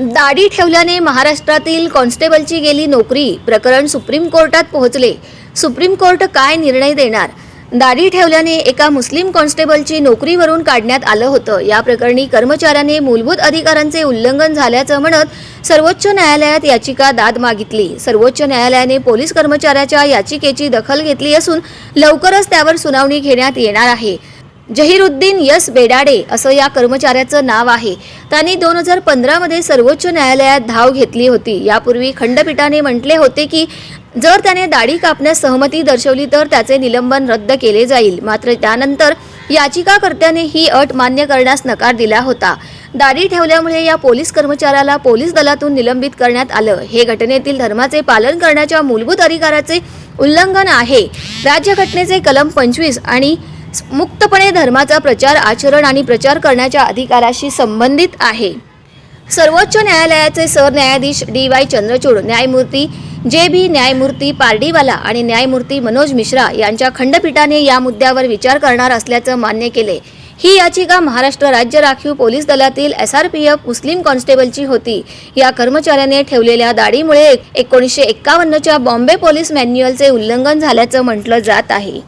दाढी ठेवल्याने महाराष्ट्रातील कॉन्स्टेबलची गेली नोकरी. प्रकरण सुप्रीम कोर्टात पोहोचले. सुप्रीम कोर्ट काय निर्णय देणार? दाढी ठेवल्याने एका मुस्लिम कॉन्स्टेबलची नोकरीवरून काढण्यात आलं होतं. या प्रकरणी कर्मचाऱ्याने मूलभूत अधिकारांचे उल्लंघन झाल्याचं म्हणत सर्वोच्च न्यायालयात याचिका दाद मागितली. सर्वोच्च न्यायालयाने पोलीस कर्मचाऱ्याच्या याचिकेची दखल घेतली असून लवकरच त्यावर सुनावणी घेण्यात येणार आहे. जहीरुद्दीन यस बेडाडे असं या कर्मचाऱ्याचं नाव आहे. त्यांनी दोन हजार पंधरामध्ये सर्वोच्च न्यायालयात धाव घेतली होती. यापूर्वी खंडपीठाने म्हटले होते की जर त्याने दाढी कापण्यास सहमती दर्शवली तर त्याचे निलंबन रद्द केले जाईल. मात्र त्यानंतर याचिकाकर्त्याने ही अट मान्य करण्यास नकार दिला होता. दाढी ठेवल्यामुळे या पोलीस कर्मचाऱ्याला पोलीस दलातून निलंबित करण्यात आलं. हे घटनेतील धर्माचे पालन करण्याच्या मूलभूत अधिकाराचे उल्लंघन आहे. राज्यघटनेचे कलम पंचवीस आणि मुक्तपणे धर्माचा प्रचार आचरण आणि प्रचार करण्याच्या अधिकाराशी संबंधित आहे. सर्वोच्च न्यायालयाचे सरन्यायाधीश डी वाय चंद्रचूड न्यायमूर्ती जे बी न्यायमूर्ती पारडीवाला आणि न्यायमूर्ती मनोज मिश्रा यांच्या खंडपीठाने या मुद्द्यावर विचार करणार असल्याचं मान्य केले. ही याचिका महाराष्ट्र राज्य राखीव पोलीस दलातील एस आर पी एफ मुस्लिम कॉन्स्टेबलची होती. या कर्मचाऱ्याने ठेवलेल्या दाढीमुळे एकोणीसशे एक्कावन्नच्या बॉम्बे पोलीस मॅन्युअलचे उल्लंघन झाल्याचं म्हटलं जात आहे.